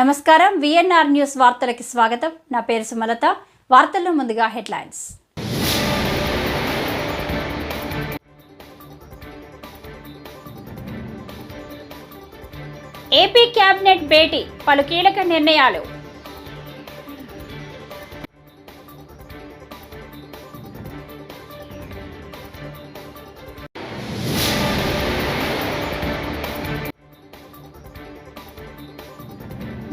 నమస్కారం. VNR news వార్తలకి స్వాగతం. నా పేరు సుమలత. వార్తల్లో ముందుగా హెడ్లైన్స్. ఏపీ కేబినెట్ భేటీ పలు కీలక నిర్ణయాలు.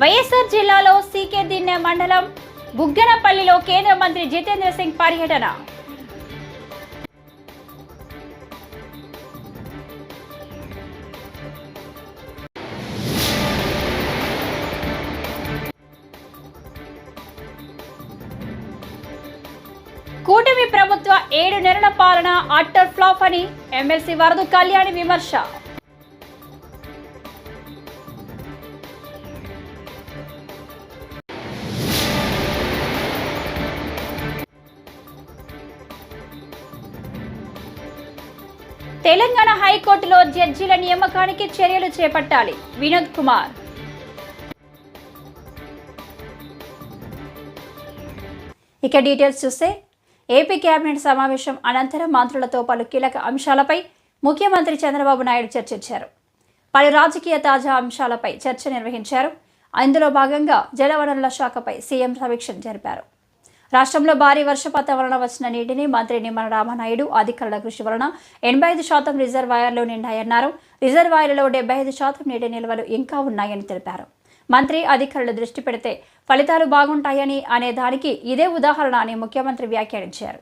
వైఎస్ఆర్ జిల్లాలో సీకే దిన్నె మండలం బుగ్గనపల్లిలో కేంద్ర మంత్రి జితేంద్ర సింగ్ పర్యటన. కూటమి ప్రభుత్వ ఏడు నెలల పాలన అట్టర్ ఫ్లాప్ అని ఎమ్మెల్సీ వరదు కళ్యాణి విమర్శ. తెలంగాణ హైకోర్టులో జడ్జీల నియామకానికి చర్యలు చేపట్టాలి. వినోద్ కుమార్. ఇక డీటెయిల్స్ చూస్తే ఏపీ కేబినెట్ సమావేశం అనంతరం మంత్రులతో పలు కీలక అంశాలపై ముఖ్యమంత్రి చంద్రబాబు నాయుడు చర్చించారు. పలు రాజకీయ తాజా అంశాలపై చర్చ నిర్వహించారు. అందులో భాగంగా జలవనరుల శాఖపై సీఎం సమీక్ష జరిపారు. రాష్ట్రంలో భారీ వర్షపాతం వలన వచ్చిన నీటిని మంత్రి నిమ్మల రామనాయుడు అధికారుల కృషి వలన ఎనభై ఐదు శాతం రిజర్వాయర్లు నిండాయన్నారు. రిజర్వాయర్లలో డెబ్బై ఐదు శాతం నీటి నిల్వలు ఇంకా ఉన్నాయని తెలిపారు. మంత్రి అధికారులు దృష్టి పెడితే ఫలితాలు బాగుంటాయని అనే దానికి ఇదే ఉదాహరణ అని ముఖ్యమంత్రి వ్యాఖ్యానించారు.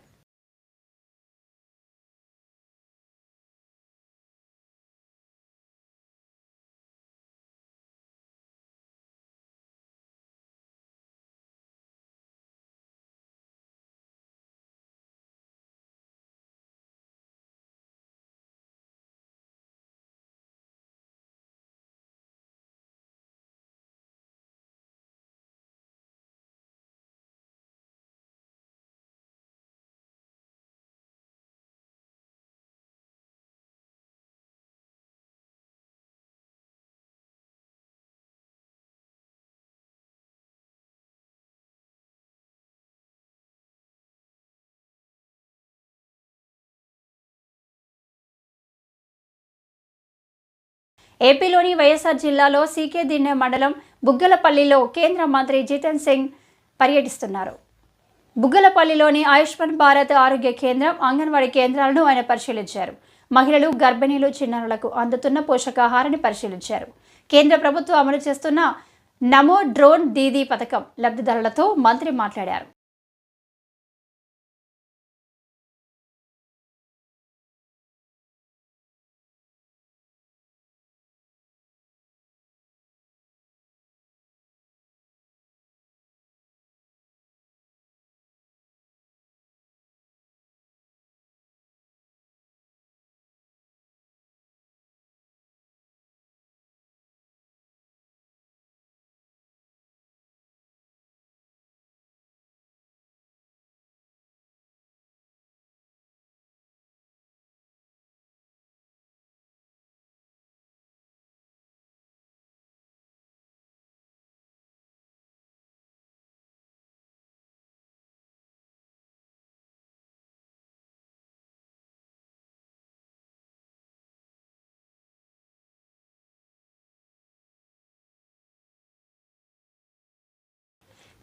ఏపీలోని వైఎస్ఆర్ జిల్లాలో సీకే దిన్నె మండలం బుగ్గలపల్లిలో కేంద్ర మంత్రి జితేన్ సింగ్ పర్యటిస్తున్నారు. బుగ్గలపల్లిలోని ఆయుష్మాన్ భారత్ ఆరోగ్య కేంద్రం అంగన్వాడీ కేంద్రాలను ఆయన పరిశీలించారు. మహిళలు గర్భిణీలు చిన్నారులకు అందుతున్న పోషకాహారాన్ని పరిశీలించారు. కేంద్ర ప్రభుత్వం అమలు చేస్తున్న నమో డ్రోన్ దీదీ పథకం లబ్ధిదారులతో మంత్రి మాట్లాడారు.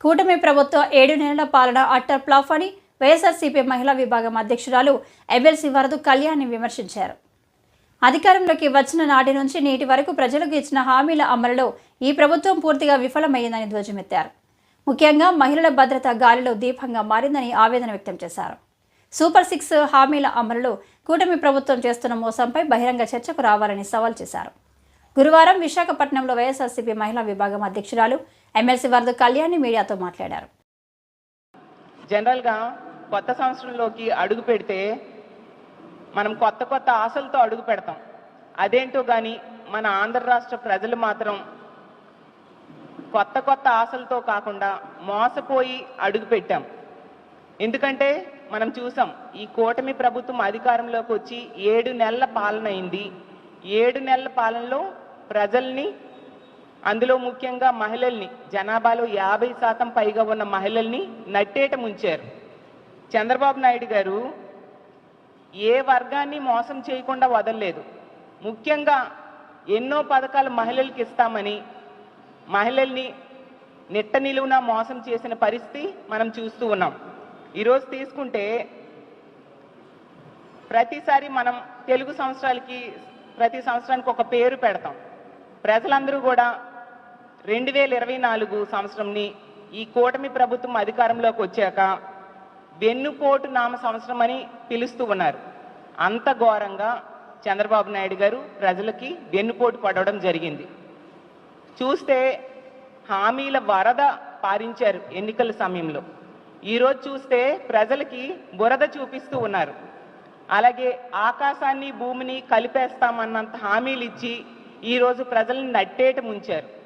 కూటమి ప్రభుత్వం ఏడు నెలల పాలన అట్టర్ ప్లాఫ్ అని వైఎస్ఆర్సీపీ మహిళా విభాగం అధ్యక్షురాలు ఎమ్మెల్సీ వరదు కళ్యాణ్ని విమర్శించారు. అధికారంలోకి వచ్చిన నాటి నుంచి నేటి వరకు ప్రజలకు ఇచ్చిన హామీల అమలులో ఈ ప్రభుత్వం పూర్తిగా విఫలమైందని ధ్వజమెత్తారు. ముఖ్యంగా మహిళల భద్రత గాలిలో దీపంగా మారిందని ఆవేదన వ్యక్తం చేశారు. సూపర్ సిక్స్ హామీల అమలులో కూటమి ప్రభుత్వం చేస్తున్న మోసంపై బహిరంగ చర్చకు రావాలని సవాల్ చేశారు. గురువారం విశాఖపట్నంలో వైఎస్ఆర్సీపీ మహిళా విభాగం అధ్యక్షురాలు ఎమ్మెల్సీ వరద కళ్యాణి మీడియాతో మాట్లాడారు. జనరల్గా కొత్త సంవత్సరంలోకి అడుగు పెడితే మనం కొత్త కొత్త ఆశలతో అడుగు పెడతాం. అదేంటో కానీ మన ఆంధ్ర రాష్ట్ర ప్రజలు మాత్రం కొత్త కొత్త ఆశలతో కాకుండా మోసపోయి అడుగు పెట్టాం. ఎందుకంటే మనం చూసాం ఈ కూటమి ప్రభుత్వం అధికారంలోకి వచ్చి ఏడు నెలల పాలన అయింది. ఏడు నెలల పాలనలో ప్రజల్ని అందులో ముఖ్యంగా మహిళల్ని జనాభాలో యాభై శాతం పైగా ఉన్న మహిళల్ని నట్టేట ముంచారు. చంద్రబాబు నాయుడు గారు ఏ వర్గాన్ని మోసం చేయకుండా వదలలేదు. ముఖ్యంగా ఎన్నో పథకాలు మహిళలకు ఇస్తామని మహిళల్ని నిట్ట నిలువున మోసం చేసిన పరిస్థితి మనం చూస్తూ ఉన్నాం. ఈరోజు తీసుకుంటే ప్రతిసారి మనం తెలుగు సంవత్సరాలకి ప్రతి సంవత్సరానికి ఒక పేరు పెడతాం. ప్రజలందరూ కూడా రెండు వేల ఇరవై నాలుగు సంవత్సరంని ఈ కూటమి ప్రభుత్వం అధికారంలోకి వచ్చాక వెన్నుపోటు నామ సంవత్సరం అని పిలుస్తూ ఉన్నారు. అంత ఘోరంగా చంద్రబాబు నాయుడు గారు ప్రజలకి వెన్నుపోటు పడవడం జరిగింది. చూస్తే హామీల వరద పారించారు ఎన్నికల సమయంలో. ఈరోజు చూస్తే ప్రజలకి బురద చూపిస్తూ ఉన్నారు. అలాగే ఆకాశాన్ని భూమిని కలిపేస్తామన్నంత హామీలు ఇచ్చి ఈరోజు ప్రజల్ని నట్టేట ముంచారు.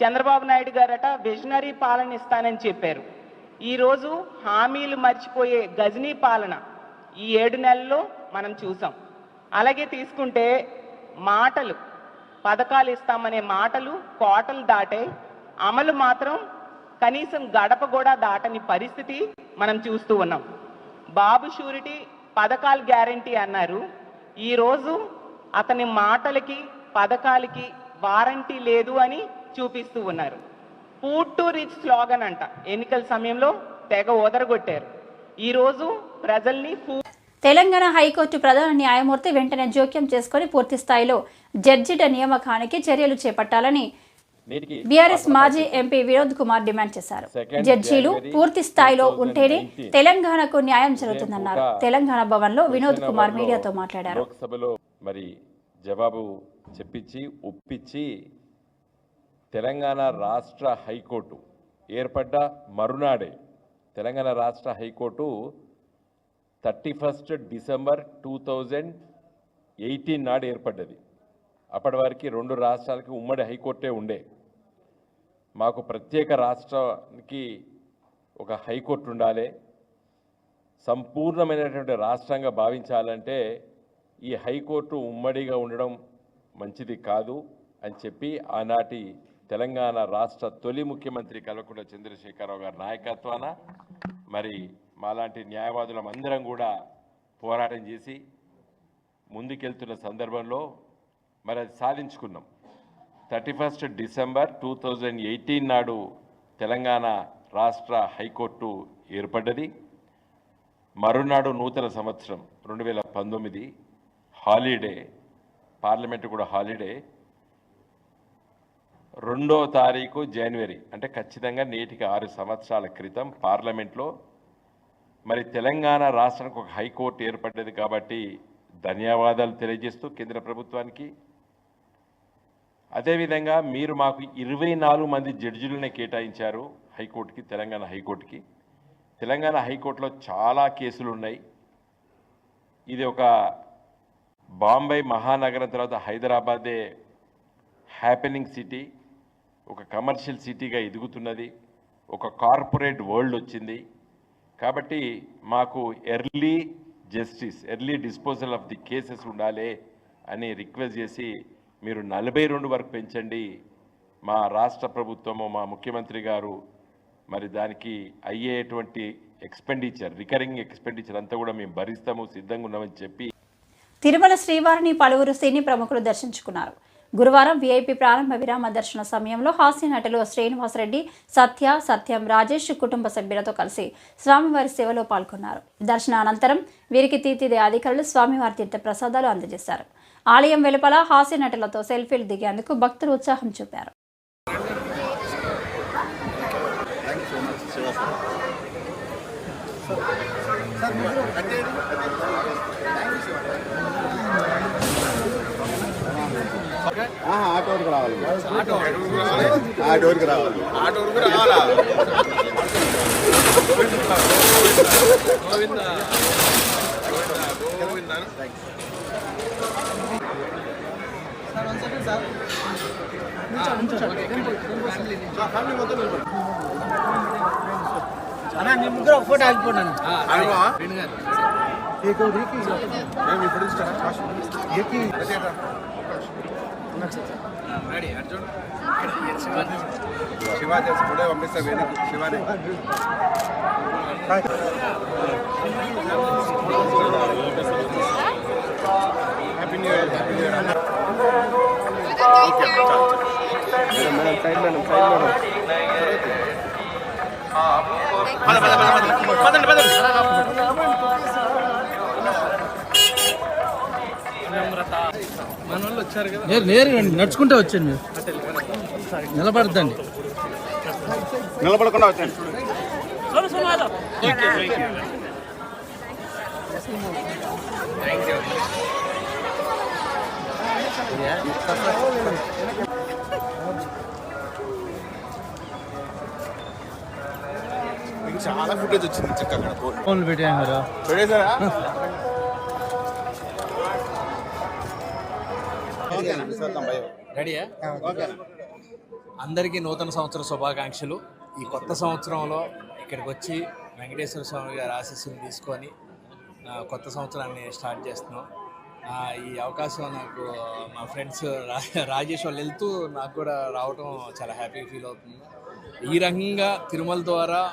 చంద్రబాబు నాయుడు గారట విజనరీ పాలన ఇస్తానని చెప్పారు. ఈరోజు హామీలు మర్చిపోయే గజనీ పాలన ఈ ఏడు నెలల్లో మనం చూసాం. అలాగే తీసుకుంటే మాటలు పథకాలు ఇస్తామనే మాటలు కోటలు దాటే అమలు మాత్రం కనీసం గడప కూడా దాటని పరిస్థితి మనం చూస్తూ ఉన్నాం. బాబు షూరిటీ పథకాలు గ్యారంటీ అన్నారు. ఈరోజు అతని మాటలకి పథకాలకి వారంటీ లేదు అని చూపిస్తూ ఉన్నారు. పూట్ టు రిచ్ స్లోగన్ అంట. ఎన్నికల సమయంలో తెగ ఓదరగొట్టారు. ఈరోజు ప్రజల్ని తెలంగాణ హైకోర్టు ప్రధాన న్యాయమూర్తి వెంటనే జోక్యం చేసుకుని పూర్తి స్థాయిలో జడ్జిల నియామకానికి చర్యలు చేపట్టాలని బీఆర్ఎస్ మాజీ ఎంపీ వినోద్ కుమార్ డిమాండ్ చేశారు. జడ్జీలు పూర్తి స్థాయిలో ఉంటేనే 2019 తెలంగాణకు న్యాయం జరుగుతుందన్నారు. తెలంగాణ భవన్లో వినోద్ కుమార్ మీడియాతో మాట్లాడారు. లోక్సభలో మరి జవాబు చెప్పించి ఒప్పించి తెలంగాణ రాష్ట్ర హైకోర్టు ఏర్పడ్డ మరునాడే తెలంగాణ రాష్ట్ర high court thirty first December two thousand eighteen నాడు ఏర్పడ్డది. అప్పటి వరకు రెండు రాష్ట్రాలకి ఉమ్మడి హైకోర్టే ఉండే. మాకు ప్రత్యేక రాష్ట్రానికి ఒక హైకోర్టు ఉండాలి. సంపూర్ణమైనటువంటి రాష్ట్రంగా భావించాలంటే ఈ హైకోర్టు ఉమ్మడిగా ఉండడం మంచిది కాదు అని చెప్పి ఆనాటి తెలంగాణ రాష్ట్ర తొలి ముఖ్యమంత్రి కల్వకుంట్ల చంద్రశేఖరరావు గారి నాయకత్వాన మరి మాలాంటి న్యాయవాదులం అందరం కూడా పోరాటం చేసి ముందుకెళ్తున్న సందర్భంలో మరి అది సాధించుకున్నాం. Thirty first December two thousand eighteen నాడు తెలంగాణ రాష్ట్ర హైకోర్టు ఏర్పడ్డది. మరునాడు నూతన సంవత్సరం రెండు వేల పంతొమ్మిది హాలిడే పార్లమెంట్ కూడా హాలిడే. రెండో తారీఖు జనవరి అంటే ఖచ్చితంగా నేటికి ఆరు సంవత్సరాల క్రితం పార్లమెంట్లో మరి తెలంగాణ రాష్ట్రానికి ఒక హైకోర్టు ఏర్పడ్డది కాబట్టి ధన్యవాదాలు తెలియజేస్తూ కేంద్ర ప్రభుత్వానికి. అదేవిధంగా మీరు మాకు ఇరవై నాలుగు మంది జడ్జిలనే కేటాయించారు హైకోర్టుకి తెలంగాణ హైకోర్టుకి. తెలంగాణ హైకోర్టులో చాలా కేసులు ఉన్నాయి. ఇది ఒక బాంబే మహానగరం తర్వాత హైదరాబాదే హ్యాపెనింగ్ సిటీ ఒక కమర్షియల్ సిటీగా ఎదుగుతున్నది ఒక కార్పొరేట్ వరల్డ్ వచ్చింది. కాబట్టి మాకు early justice early disposal of the cases ఉండాలి అని రిక్వెస్ట్ చేసి మీరు నలభై రెండు వరకు పెంచండి. మా రాష్ట్ర ప్రభుత్వము మా ముఖ్యమంత్రి గారు మరి దానికి అయ్యేటువంటి ఎక్స్పెండిచర్ రికరింగ్ ఎక్స్పెండిచర్ అంతా కూడా మేము భరిస్తాము సిద్ధంగా ఉన్నామని చెప్పి తిరుమల శ్రీవారిని పలువురు సినీ ప్రముఖులు దర్శించుకున్నారు. గురువారం వీఐపీ ప్రారంభ విరామ దర్శన సమయంలో హాస్య నటులు శ్రీనివాసరెడ్డి సత్య సత్యం రాజేష్ కుటుంబ సభ్యులతో కలిసి స్వామివారి సేవలో పాల్గొన్నారు దర్శన అనంతరం వీరికి తీర్చిదే అధికారులు స్వామివారి తీర్థ ప్రసాదాలు అందజేశారు ఆలయం వెలుపల హాస్య నటులతో సెల్ఫీలు దిగేందుకు భక్తులు ఉత్సాహం చూపారు ఆహా, ఆ డోర్కి రావాలి ఆ డోర్కి రావాలి అన్నా నేను ముగ్గురు ఒక ఫోటో ఆగిపోయినాను శివ చేసి కూడా పంపిస్తా Vedika Shivani happy new year happy new year okay madam madam side madam side madam నేరు నేరుగా నడుచుకుంటే వచ్చాను మీరు నిలబడద్దండి. నిలబడకుండా వచ్చాను. చాలా ఫుటేజ్ వచ్చింది చక్కగా. ఫోన్లు పెట్టాను మీరు చూడేసారా రెడీయా? అందరికీ నూతన సంవత్సర శుభాకాంక్షలు. ఈ కొత్త సంవత్సరంలో ఇక్కడికి వచ్చి వెంకటేశ్వర స్వామి గారి ఆశీస్సులు తీసుకొని కొత్త సంవత్సరాన్ని స్టార్ట్ చేస్తున్నాం. ఈ అవకాశం నాకు మా ఫ్రెండ్స్ రా- రాజేష్ వాళ్ళు వెళ్తూ నాకు కూడా రావటం చాలా హ్యాపీ ఫీల్ అవుతుంది. ఈ రకంగా తిరుమల ద్వారా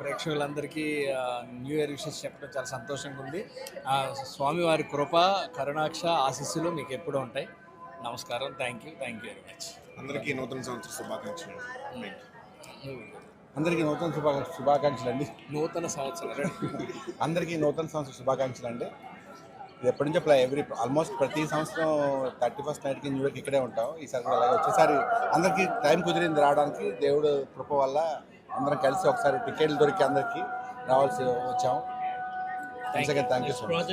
ప్రేక్షకులందరికీ న్యూ ఇయర్ విషెస్ చెప్పడం చాలా సంతోషంగా ఉంది. స్వామివారి కృప కరుణాక్ష ఆశీస్సులు మీకు ఎప్పుడూ ఉంటాయి. నమస్కారం. Thank you thank you very much అందరికీ నూతన సంవత్సర శుభాకాంక్షలు. అందరికీ నూతన శుభా శుభాకాంక్షలు అండి. నూతన సంవత్సరం. అందరికీ నూతన సంవత్సర శుభాకాంక్షలు అండి. ఇది ఎప్పటి నుంచో ప్లా ఎవ్రీ ఆల్మోస్ట్ ప్రతి సంవత్సరం థర్టీ ఫస్ట్ నైట్కి న్యూ ఇయర్కి ఇక్కడే ఉంటాం. ఈసారి కూడా అలాగే వచ్చేసారి అందరికీ టైం కుదిరింది రావడానికి. దేవుడు కృప వల్ల అందరం కలిసి ఒకసారి టికెట్లు దొరికి అందరికీ రావాల్సి వచ్చాం. Thank you so much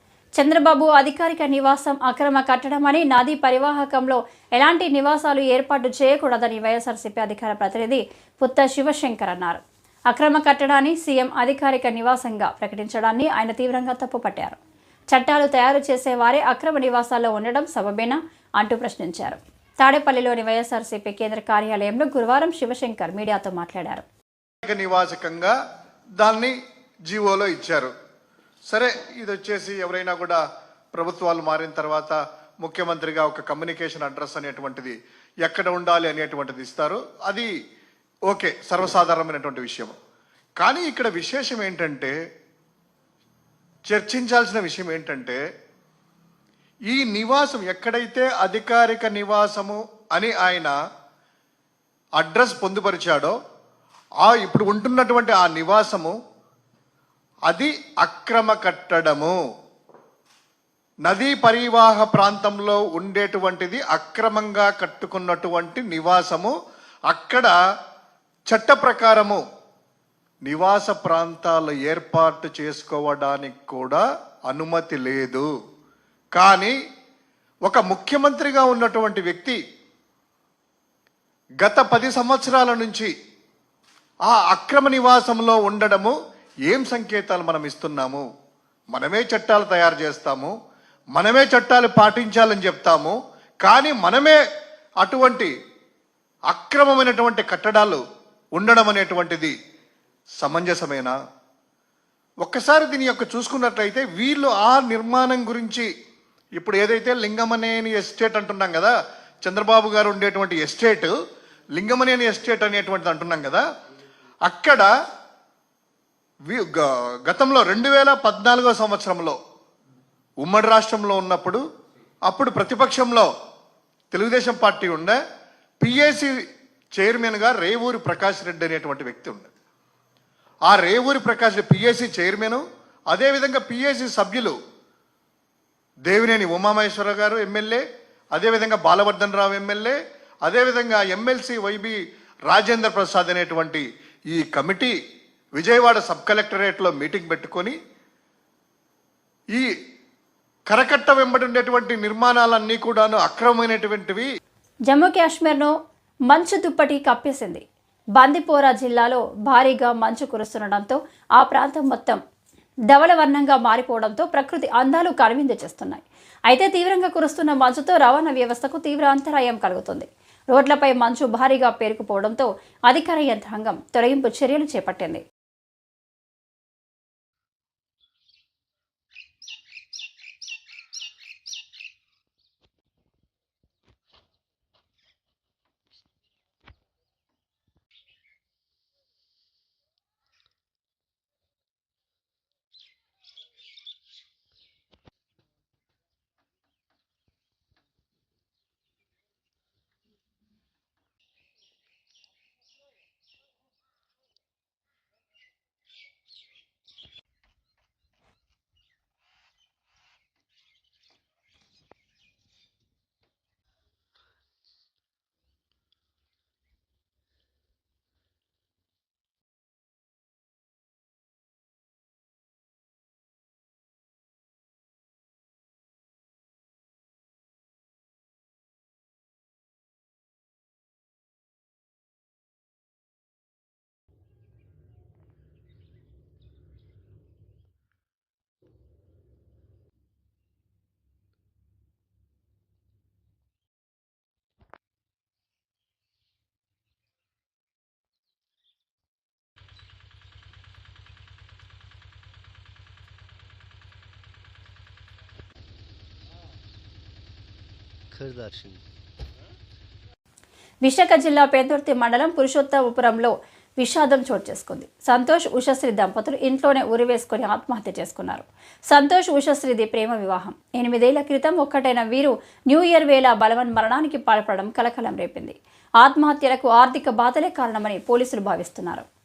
Chandrababu అధికారిక నివాసం అక్రమ కట్టడమని నదీ పరివాహకంలో ఎలాంటి నివాసాలు ఏర్పాటు చేయకూడదని వైఎస్ఆర్సీపీ అధికార ప్రతినిధి పుత్త శివశంకర్ అన్నారు. అక్రమ కట్టడాన్ని సీఎం అధికారిక నివాసంగా ప్రకటించడాన్ని ఆయన తీవ్రంగా తప్పుపట్టారు. చట్టాలు తయారు చేసే వారే అక్రమ నివాసాల్లో ఉండడం సబబేనా అంటూ ప్రశ్నించారు. తాడేపల్లిలోని వైఎస్ఆర్సీపీ కేంద్ర కార్యాలయంలో గురువారం శివశంకర్ మీడియాతో మాట్లాడారు. నివాసకంగా దాన్ని జీవోలో ఇచ్చారు. సరే ఇది వచ్చేసి ఎవరైనా కూడా ప్రభుత్వాలు మారిన తర్వాత ముఖ్యమంత్రిగా ఒక కమ్యూనికేషన్ అడ్రస్ అనేటువంటిది ఎక్కడ ఉండాలి అనేటువంటిది ఇస్తారు. అది ఓకే సర్వసాధారణమైనటువంటి విషయం. కానీ ఇక్కడ విశేషం ఏంటంటే చర్చించాల్సిన విషయం ఏంటంటే ఈ నివాసం ఎక్కడైతే అధికారిక నివాసము అని ఆయన అడ్రస్ పొందుపరిచాడో ఆ ఇప్పుడు ఉంటున్నటువంటి ఆ నివాసము అది అక్రమ కట్టడము. నదీ పరివాహ ప్రాంతంలో ఉండేటువంటిది అక్రమంగా కట్టుకున్నటువంటి నివాసము. అక్కడ చట్ట ప్రకారము నివాస ప్రాంతాలు ఏర్పాటు చేసుకోవడానికి కూడా అనుమతి లేదు. కానీ ఒక ముఖ్యమంత్రిగా ఉన్నటువంటి వ్యక్తి గత పది సంవత్సరాల నుంచి ఆ అక్రమ నివాసంలో ఉండడము ఏం సంకేతాలు మనం ఇస్తున్నాము? మనమే చట్టాలు తయారు చేస్తాము మనమే చట్టాలు పాటించాలని చెప్తాము కానీ మనమే అటువంటి అక్రమమైనటువంటి కట్టడాలు ఉండడం అనేటువంటిది సమంజసమేనా? ఒక్కసారి దీని యొక్క చూసుకున్నట్లయితే వీళ్ళు ఆ నిర్మాణం గురించి ఇప్పుడు ఏదైతే లింగమనేని ఎస్టేట్ అంటున్నాం కదా చంద్రబాబు గారు ఉండేటువంటి ఎస్టేట్ లింగమనేని ఎస్టేట్ అనేటువంటిది అంటున్నాం కదా అక్కడ గతంలో రెండు వేల పద్నాలుగో సంవత్సరంలో ఉమ్మడి రాష్ట్రంలో ఉన్నప్పుడు అప్పుడు ప్రతిపక్షంలో తెలుగుదేశం పార్టీ ఉండే పిఏసి చైర్మన్గా రేవూరి ప్రకాష్ రెడ్డి అనేటువంటి వ్యక్తి ఉండే ఆ రేవూరి ప్రకాష్ పిఏసి చైర్మన్ అదేవిధంగా పిఏసి సభ్యులు దేవినేని ఉమామహేశ్వర గారు ఎమ్మెల్యే అదేవిధంగా బాలవర్ధన్ రావు ఎమ్మెల్యే అదేవిధంగా ఎమ్మెల్సీ వైబి రాజేంద్ర ప్రసాద్ అనేటువంటి ఈ కమిటీ విజయవాడ సబ్ కలెక్టరేట్లో మీటింగ్ పెట్టుకొని ఈ కరకట్ట వెంబడి ఉండేటువంటి నిర్మాణాలన్నీ కూడాను అక్రమమైనటువంటివి జమ్మూ కాశ్మీర్ను మంచు దుప్పటి కప్పేసింది. బందిపోరా జిల్లాలో భారీగా మంచు కురుస్తుండడంతో ఆ ప్రాంతం మొత్తం ధవళవర్ణంగా మారిపోవడంతో ప్రకృతి అందాలు కనువిందు చేస్తున్నాయి. అయితే తీవ్రంగా కురుస్తున్న మంచుతో రవాణా వ్యవస్థకు తీవ్ర అంతరాయం కలుగుతుంది. రోడ్లపై మంచు భారీగా పేరుకుపోవడంతో అధికార యంత్రాంగం తొలగింపు చర్యలు చేపట్టింది. విశాఖ జిల్లా పెందుర్తి మండలం పురుషోత్తమపురంలో విషాదం చోటు చేసుకుంది. సంతోష్ ఉషశ్రీ దంపతులు ఇంట్లోనే ఉరివేసుకుని ఆత్మహత్య చేసుకున్నారు. సంతోష్ ఉషశ్రీది ప్రేమ వివాహం. ఎనిమిదేళ్ళ క్రితం ఒక్కటైన వీరు న్యూ ఇయర్ వేళ బలవన్ మరణానికి పాల్పడడం కలకలం రేపింది. ఆత్మహత్యలకు ఆర్థిక బాధలే కారణమని పోలీసులు భావిస్తున్నారు.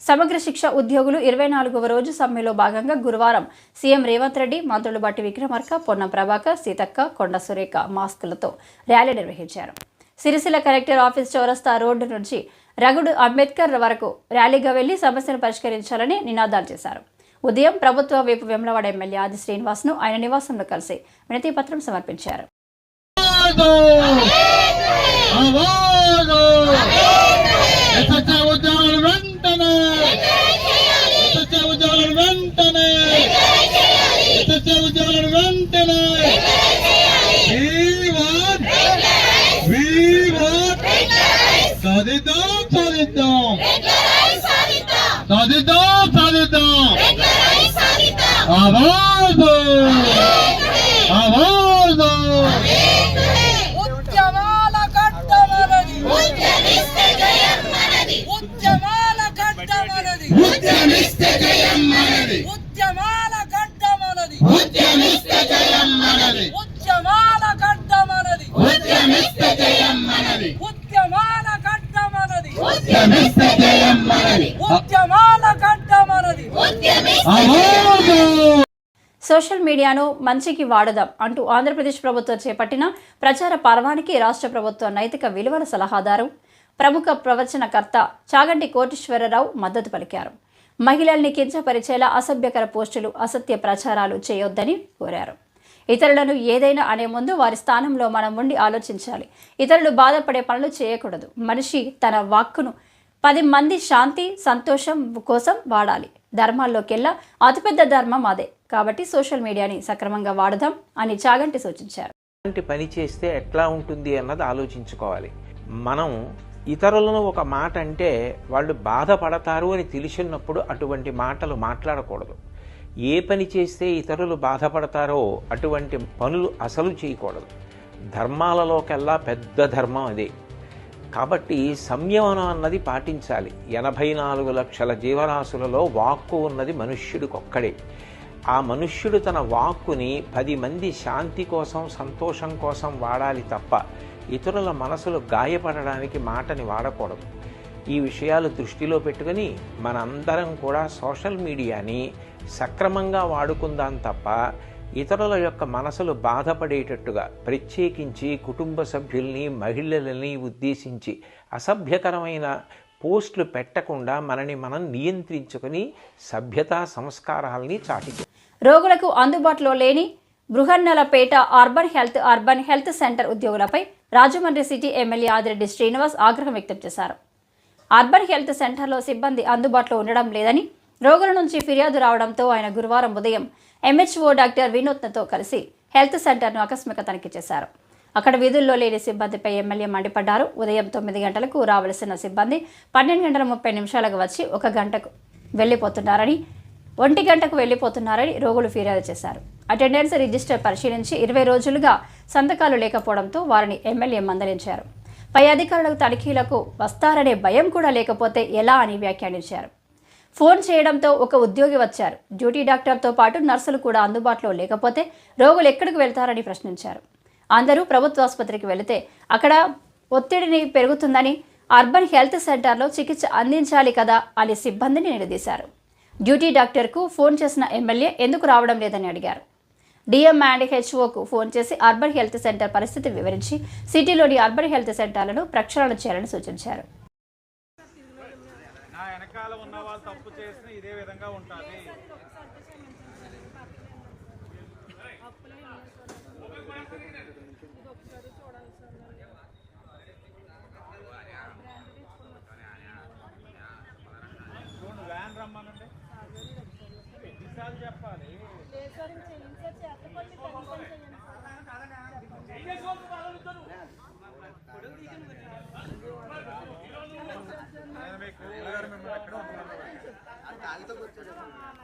సమగ్ర శిక్ష ఉద్యోగులు ఇరవై నాలుగవ రోజు సమ్మెలో భాగంగా గురువారం సీఎం రేవంత్ రెడ్డి మంత్రులు బట్టి విక్రమార్క పొన్నం ప్రభాకర్ సీతక్క కొండ సురేఖ మాస్కులతో ర్యాలీ నిర్వహించారు. సిరిసిల్ల కలెక్టర్ ఆఫీస్ చౌరస్తా రోడ్డు నుంచి రగుడు అంబేద్కర్ వరకు ర్యాలీగా వెళ్ళి సమస్యను పరిష్కరించాలని నినాదాలు చేశారు. ఉదయం ప్రభుత్వ వైపు వెమ్లవాడ ఎమ్మెల్యే ఆది శ్రీనివాస్ను ఆయన నివాసంలో కలిసి వినతిపత్రం సమర్పించారు. ఉద్యోగాలు వెంటనే ఎస్ఎస్ఏ ఉద్యోగాలు వెంటనే ఎస్ఎస్ఏ ఉద్యోగాలు వెంటనే సాధిద్దాం సాధిద్దాం సాధిద్దాం సాధిద్దాం ఆవాజు! ఆవాజు! ఉద్యమాల గడ్డమనది ఉద్యమిస్తే జయం మనది ఉద్యమాల గడ్డమనది ఉద్యమిస్తే జయం మనది. ఉద్యమాల గడ్డమనది ఉద్యమిస్తే జయం మనది. ఉద్యమాల గడ్డమనది ఉద్యమిస్తే జయం మనది. ఉద్యమాల గడ్డమనది ఆవాజు సోషల్ మీడియాను మంచికి వాడదాం అంటూ ఆంధ్రప్రదేశ్ ప్రభుత్వం చేపట్టిన ప్రచార పర్వానికి రాష్ట్ర ప్రభుత్వ నైతిక విలువల సలహాదారు. ప్రముఖ ప్రవచనకర్త చాగంటి కోటేశ్వరరావు మద్దతు పలికారు. మహిళల్ని కించపరిచేలా అసభ్యకర పోస్టులు అసత్య ప్రచారాలు చేయొద్దని కోరారు. ఇతరులను ఏదైనా అనే ముందు వారి స్థానంలో మనం ఉండి ఆలోచించాలి. ఇతరులు బాధపడే పనులు చేయకూడదు. మనిషి తన వాక్కును పది మంది శాంతి సంతోషం కోసం వాడాలి. ధర్మాల్లోకెల్లా అతిపెద్ద ధర్మం అదే. కాబట్టి సోషల్ మీడియాని సక్రమంగా వాడదాం అని చాగంటి సూచించారు. పని చేస్తే ఎట్లా ఉంటుంది అన్నది ఆలోచించుకోవాలి. మనం ఇతరులను ఒక మాట అంటే వాళ్ళు బాధపడతారు అని తెలిసినప్పుడు అటువంటి మాటలు మాట్లాడకూడదు. ఏ పని చేస్తే ఇతరులు బాధపడతారో అటువంటి పనులు అసలు చేయకూడదు. ధర్మాలలోకెల్లా పెద్ద ధర్మం అదే. కాబట్టి సంయమనం అన్నది పాటించాలి. ఎనభై నాలుగు లక్షల జీవరాశులలో వాక్కు ఉన్నది మనుష్యుడికొక్కడే. ఆ మనుష్యుడు తన వాక్కుని పది మంది శాంతి కోసం సంతోషం కోసం వాడాలి తప్ప ఇతరుల మనసులు గాయపడడానికి మాటని వాడకూడదు. ఈ విషయాలు దృష్టిలో పెట్టుకుని మనందరం కూడా సోషల్ మీడియాని సక్రమంగా వాడుకుందాం తప్ప ఇతరుల యొక్క మనసులు బాధపడేటట్టుగా ప్రత్యేకించి కుటుంబ సభ్యుల్ని మహిళలని ఉద్దేశించి అసభ్యకరమైన పోస్టులు పెట్టకుండా మనని మనం నియంత్రించుకొని సభ్యతా సంస్కారాలని చాటి రోగులకు అందుబాటులో లేని Brihannalapeta urban health urban health centre ఉద్యోగులపై Rajahmundry city MLA Adireddy Srinivas ఆగ్రహం వ్యక్తం చేశారు. అర్బన్ హెల్త్ సెంటర్లో సిబ్బంది అందుబాటులో ఉండడం లేదని రోగుల నుంచి ఫిర్యాదు రావడంతో ఆయన గురువారం ఉదయం ఎంహెచ్ఓ డాక్టర్ వినూత్నతో కలిసి హెల్త్ సెంటర్ను ఆకస్మిక తనిఖీ చేశారు. అక్కడ విధుల్లో లేని సిబ్బందిపై ఎమ్మెల్యే మండిపడ్డారు. ఉదయం తొమ్మిది గంటలకు రావలసిన సిబ్బంది పన్నెండు గంటల ముప్పై నిమిషాలకు వచ్చి ఒక గంటకు వెళ్ళిపోతున్నారని ఒంటి గంటకు వెళ్ళిపోతున్నారని రోగులు ఫిర్యాదు చేశారు. అటెండెన్స్ రిజిస్టర్ పరిశీలించి ఇరవై రోజులుగా సంతకాలు లేకపోవడంతో వారిని ఎమ్మెల్యే మందలించారు. పై అధికారులకు తనిఖీలకు వస్తారనే భయం కూడా లేకపోతే ఎలా అని వ్యాఖ్యానించారు. ఫోన్ చేయడంతో ఒక ఉద్యోగి వచ్చారు. డ్యూటీ డాక్టర్తో పాటు నర్సులు కూడా అందుబాటులో లేకపోతే రోగులు ఎక్కడికి వెళ్తారని ప్రశ్నించారు. అందరూ ప్రభుత్వ ఆసుపత్రికి వెళితే అక్కడ ఒత్తిడిని పెరుగుతుందని అర్బన్ హెల్త్ సెంటర్లో చికిత్స అందించాలి కదా అని సిబ్బందిని నిలదీశారు. డ్యూటీ డాక్టర్కు ఫోన్ చేసిన ఎమ్మెల్యే ఎందుకు రావడం లేదని అడిగారు. డిఎం అండ్ హెచ్ఓకు ఫోన్ చేసి అర్బన్ హెల్త్ సెంటర్ పరిస్థితి వివరించి సిటీలోని అర్బన్ హెల్త్ సెంటర్లను ప్రక్షాళన చేయాలని సూచించారు. నా వెనకాల ఉన్న వాళ్ళు తప్పు చేసిన ఇదే విధంగా ఉంటుంది.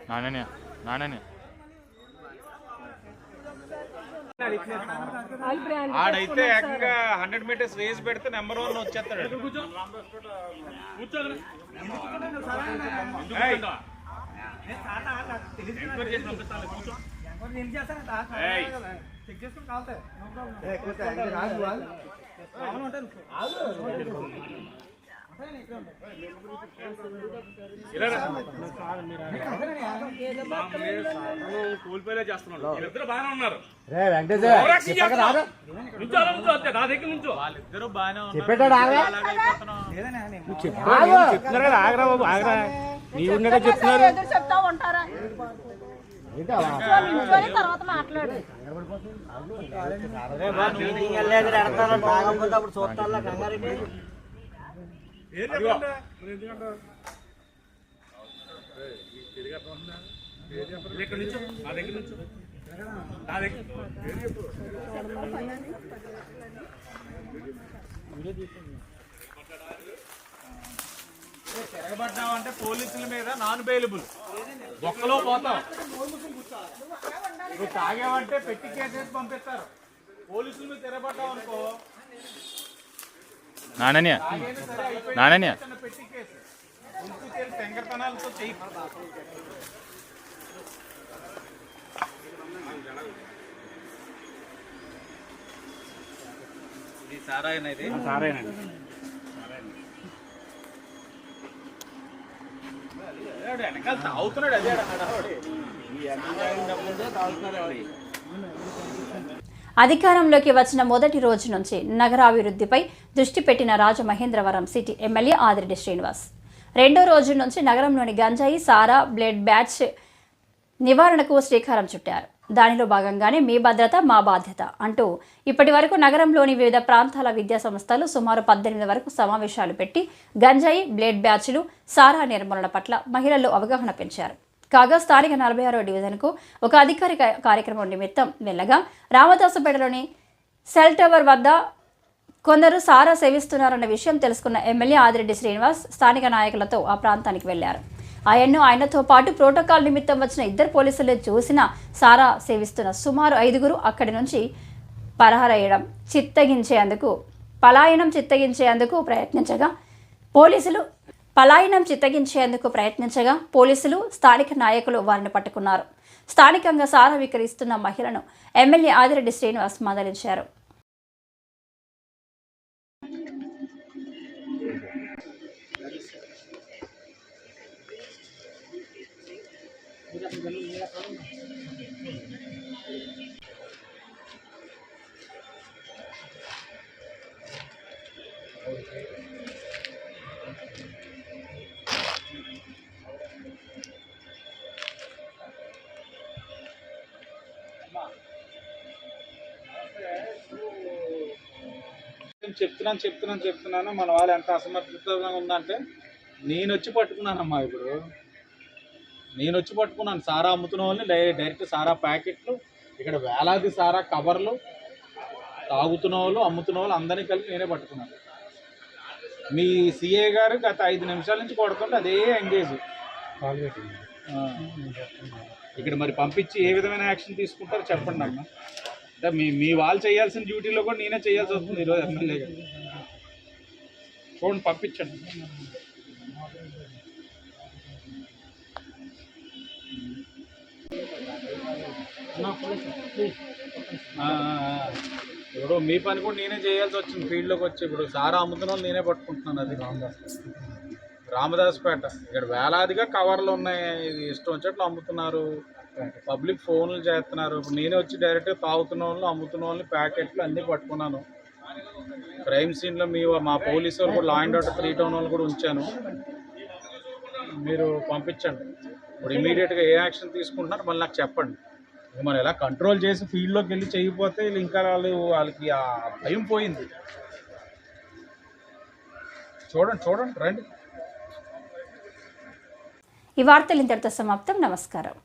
నాననే నాననే ఆడైతే ఏకంగా హండ్రెడ్ మీటర్స్ రేస్ పెడితే నెంబర్ వన్ వచ్చేస్తాడు ఏయ్. కోల్పోయేలా చేస్తున్నాడు వీళ్ళిద్దరు బాగానే ఉన్నారు నుంచో, నుంచో, అంతే, నా దగ్గర నుంచో. వాళ్ళిద్దరూ బాగానే ఉన్నారు. అలాగే అయిపోతున్నాం. చెప్తున్నారు కదా ఆగరా? బాబు ఆగరా. నీ ఉన్నట్టే చెప్తున్నారు. ఏం చెప్పండి? ఇక్కడ దగ్గర తిరగబడ్డామంటే పోలీసుల మీద నాన్ బెయిలబుల్ ఒక్కలో పోతాం నువ్వు తాగావంటే పెట్టి కేసేసి పంపిస్తారు. పోలీసుల మీద తిరగబడ్డావు అనుకో. నాననే తాగైనా నాననే సారాయనది వెనకాల తాగుతున్నాడు అదే తాగుతున్నాడు అధికారంలోకి వచ్చిన మొదటి రోజు నుంచి నగరాభివృద్ధిపై దృష్టి పెట్టిన రాజమహేంద్రవరం సిటీ ఎమ్మెల్యే ఆదిరెడ్డి శ్రీనివాస్. రెండో రోజు నుంచి నగరంలోని గంజాయి సారా బ్లేడ్ బ్యాచ్ నివారణకు శ్రీకారం చుట్టారు. దానిలో భాగంగానే మీ భద్రత మా బాధ్యత అంటూ ఇప్పటి వరకు నగరంలోని వివిధ ప్రాంతాల విద్యా సంస్థలు సుమారు పద్దెనిమిది వరకు సమావేశాలు పెట్టి గంజాయి బ్లేడ్ బ్యాచ్లు సారా నిర్మూలన పట్ల మహిళల్లో అవగాహన పెంచారు. కాగా స్థానిక నలభై ఆరో డివిజన్కు ఒక అధికారిక కార్యక్రమం నిమిత్తం వెళ్ళగా రామదాసుపేటలోని సెల్ టవర్ వద్ద కొందరు సారా సేవిస్తున్నారన్న విషయం తెలుసుకున్న ఎమ్మెల్యే ఆదిరెడ్డి శ్రీనివాస్ స్థానిక నాయకులతో ఆ ప్రాంతానికి వెళ్ళారు ఆయన్ను ఆయనతో పాటు ప్రోటోకాల్ నిమిత్తం వచ్చిన ఇద్దరు పోలీసులు చూసిన సారా సేవిస్తున్న సుమారు ఐదుగురు అక్కడి నుంచి పరహరయ్యడం చిత్తగించేందుకు పలాయనం చిత్తగించేందుకు ప్రయత్నించగా పోలీసులు పలాయనం చిత్తగించేందుకు ప్రయత్నించగా పోలీసులు స్థానిక నాయకులు వారిని పట్టుకున్నారు. స్థానికంగా సారా విక్రయిస్తున్న మహిళను ఎమ్మెల్యే ఆదిరెడ్డి శ్రీనివాస్ మందలించారు. నేను చెప్తున్నాను చెప్తున్నాను చెప్తున్నాను. మన వాళ్ళు ఎంత అసమర్థతగా ఉందంటే నేను వచ్చి పట్టుకున్నానమ్మా ఇప్పుడు. నేను వచ్చి పట్టుకున్నాను. సారా అమ్ముతున్న వాళ్ళని డైరెక్ట్ సారా ప్యాకెట్లు ఇక్కడ వేలాది సారా కవర్లు తాగుతున్న వాళ్ళు అమ్ముతున్న వాళ్ళు అందరినీ కలిపి నేనే పట్టుకున్నాను. మీ సిఏ గారు గత ఐదు నిమిషాల నుంచి కొడుతుంటే అదే ఎంగేజ్. ఇక్కడ మరి పంపించి ఏ విధమైన యాక్షన్ తీసుకుంటారో చెప్పండి అమ్మా. అంటే మీ మీ వాళ్ళు చేయాల్సిన డ్యూటీలో కూడా నేనే చేయాల్సి వస్తుంది ఈరోజు ఎమ్మెల్యేగా చూడండి పంపించండి. ఇప్పుడు మీ పని కూడా నేనే చేయాల్సి వచ్చింది. ఫీల్డ్లోకి వచ్చి ఇప్పుడు సారా అమ్ముతున్న వాళ్ళు నేనే పట్టుకుంటున్నాను అది. రామదాస్పేట ఇక్కడ వేలాదిగా కవర్లు ఉన్నాయి. ఇది ఇష్టం వచ్చేట్లు అమ్ముతున్నారు. పబ్లిక్ ఫోన్లు చేస్తున్నారు. ఇప్పుడు నేనే వచ్చి డైరెక్ట్గా తాగుతున్న వాళ్ళు అమ్ముతున్న వాళ్ళని ప్యాకెట్లు అన్నీ పట్టుకున్నాను. క్రైమ్ సీన్లో మీ మా పోలీసు వాళ్ళు కూడా law and order three town వాళ్ళు కూడా ఉంచాను. మీరు పంపించండి. ఇప్పుడు ఇమీడియట్గా ఏ యాక్షన్ తీసుకుంటున్నారు మళ్ళీ నాకు చెప్పండి. మనం ఎలా కంట్రోల్ చేసి ఫీల్డ్లోకి వెళ్ళి చేయకపోతే వీళ్ళు ఇంకా వాళ్ళు వాళ్ళకి ఆ భయం పోయింది. చూడండి చూడండి రండి. ఈ వార్తలు ఇంతటితో సమాప్తం. నమస్కారం.